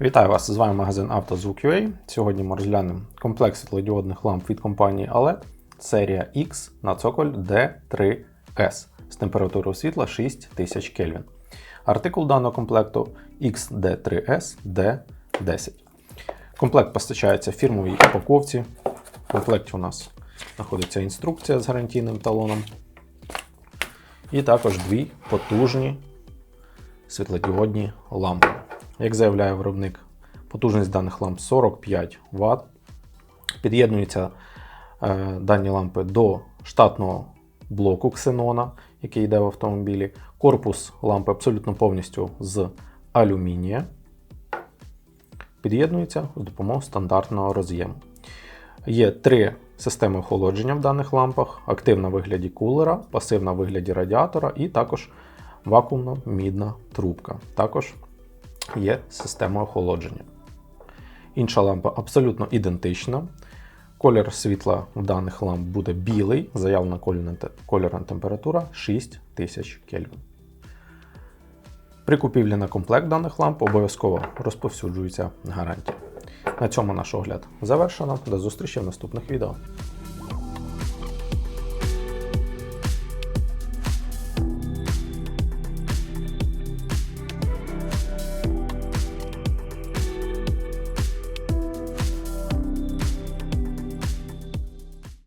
Вітаю вас! З вами магазин «Автозвук.UA». Сьогодні ми розглянемо комплекс світлодіодних ламп від компанії OLED серія X на цоколь D3S з температурою світла 6000 Кельвін. Артикул даного комплекту XD3S D10. Комплект постачається в фірмовій упаковці. В комплекті у нас знаходиться інструкція з гарантійним талоном. І також дві потужні світлодіодні лампи. Як заявляє виробник, потужність даних ламп 45 Вт. Під'єднуються е, дані лампи до штатного блоку ксенона, який йде в автомобілі. Корпус лампи абсолютно повністю з алюмінія. Під'єднується з допомогою стандартного роз'єму. Є три системи охолодження в даних лампах: активна в вигляді кулера, пасивна в вигляді радіатора і також вакуумно-мідна трубка. Також є система охолодження. Інша лампа абсолютно ідентична. Колір світла в даних ламп буде білий, заявлена кольорна температура 6000 Кельвін. При купівлі на комплект даних ламп обов'язково розповсюджується гарантія. На цьому наш огляд завершено. До зустрічі в наступних відео.